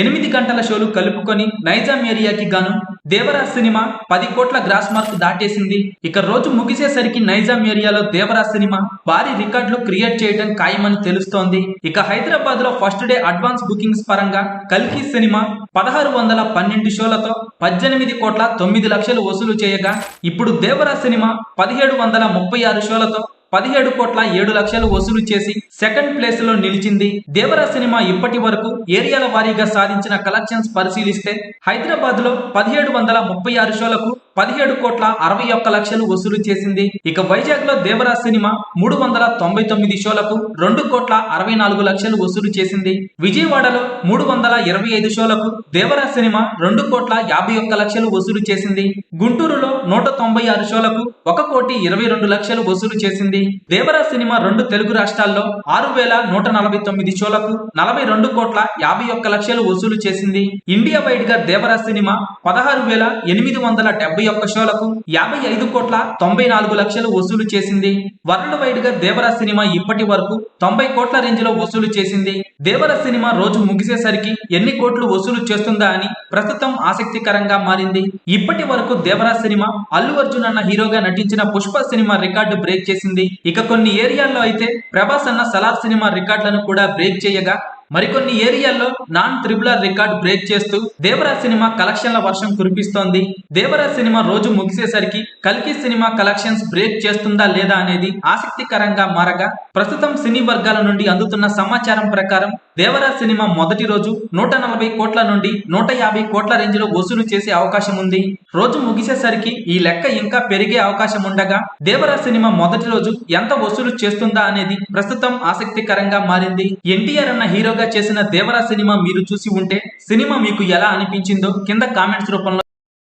ఎనిమిది గంటల షోలు కలుపుకొని నైజాం ఏరియాకి గాను దేవరాజ్ సినిమా పది కోట్ల గ్రాస్ మార్క్ దాటేసింది. ఇక రోజు ముగిసేసరికి నైజాం ఏరియాలో దేవరాజ్ సినిమా భారీ రికార్డులు క్రియేట్ చేయడం ఖాయమని తెలుస్తోంది. ఇక హైదరాబాద్లో ఫస్ట్ డే అడ్వాన్స్ బుకింగ్స్ పరంగా కల్కి సినిమా పదహారు వందల పన్నెండు షోలతో పద్దెనిమిది కోట్ల తొమ్మిది లక్షలు వసూలు చేయగా ఇప్పుడు దేవరాజ్ సినిమా పదిహేడు వందల ముప్పై ఆరు షోలతో పదిహేడు కోట్ల ఏడు లక్షలు వసూలు చేసి సెకండ్ ప్లేస్లో నిలిచింది దేవరా సినిమా ఇప్పటి వరకు ఏరియాల వారీగా సాధించిన కలెక్షన్స్ పరిశీలిస్తే హైదరాబాద్లో పదిహేడు వందల ముప్పై ఆరు షోలకు పదిహేడు కోట్ల అరవై ఒక్క లక్షలు వసూలు చేసింది. ఇక వైజాగ్లో దేవరా సినిమా మూడు వందల తొంభై తొమ్మిది షోలకు రెండు కోట్ల అరవై నాలుగు లక్షలు వసూలు చేసింది. విజయవాడలో మూడు వందల ఇరవై ఐదు షోలకు దేవరా సినిమా రెండు కోట్ల యాభై ఒక్క లక్షలు వసూలు చేసింది. గుంటూరులో నూట తొంభై ఆరు షోలకు ఒక కోటి ఇరవై రెండు లక్షలు వసూలు చేసింది. దేవరా సినిమా రెండు తెలుగు రాష్ట్రాల్లో ఆరు వేల నూట నలభై తొమ్మిది షోలకు నలభై రెండు కోట్ల యాభై ఒక్క లక్షలు వసూలు చేసింది. ఇండియా వైడ్గా దేవరా సినిమా పదహారు వేల ఎనిమిది వందల డెబ్బై ఒక్క షోలకు యాభై ఐదు కోట్ల తొంభై నాలుగు లక్షలు వసూలు చేసింది. వరల్డ్ వైడ్గా దేవరా సినిమా ఇప్పటి వరకు తొంభై కోట్ల రేంజ్లో వసూలు చేసింది. దేవరా సినిమా రోజు ముగిసేసరికి ఎన్ని కోట్లు వసూలు చేస్తుందా అని ప్రస్తుతం ఆసక్తికరంగా మారింది. ఇప్పటి వరకు దేవరా సినిమా అల్లు అర్జున్ అన్న హీరోగా నటించిన పుష్ప సినిమా రికార్డు బ్రేక్ చేసింది. ఇక కొన్ని ఏరియాల్లో అయితే ప్రభాస్ అన్న సలార్ సినిమా రికార్డులను కూడా బ్రేక్ చేయగా మరికొన్ని ఏరియాల్లో నాన్ త్రిబులర్ రికార్డ్ బ్రేక్ చేస్తూ దేవరా సినిమా కలెక్షన్ల వర్షం కురిపిస్తోంది. దేవరా సినిమా రోజు ముగిసేసరికి కల్కి సినిమా కలెక్షన్స్ బ్రేక్ చేస్తుందా లేదా అనేది ఆసక్తికరంగా మారగా ప్రస్తుతం సినీ వర్గాల నుండి అందుతున్న సమాచారం ప్రకారం దేవరా సినిమా మొదటి రోజు నూట నలభై కోట్ల నుండి నూట యాభై కోట్ల రేంజ్లో వసూలు చేసే అవకాశం ఉంది. రోజు ముగిసేసరికి ఈ లెక్క ఇంకా పెరిగే అవకాశం ఉండగా దేవరా సినిమా మొదటి రోజు ఎంత వసూలు చేస్తుందా అనేది ప్రస్తుతం ఆసక్తికరంగా మారింది. ఎన్టీఆర్ అన్న హీరో హీరోగా చేసిన దేవరా సినిమా మీరు చూసి ఉంటే సినిమా మీకు ఎలా అనిపించిందో కింద కామెంట్స్ రూపంలో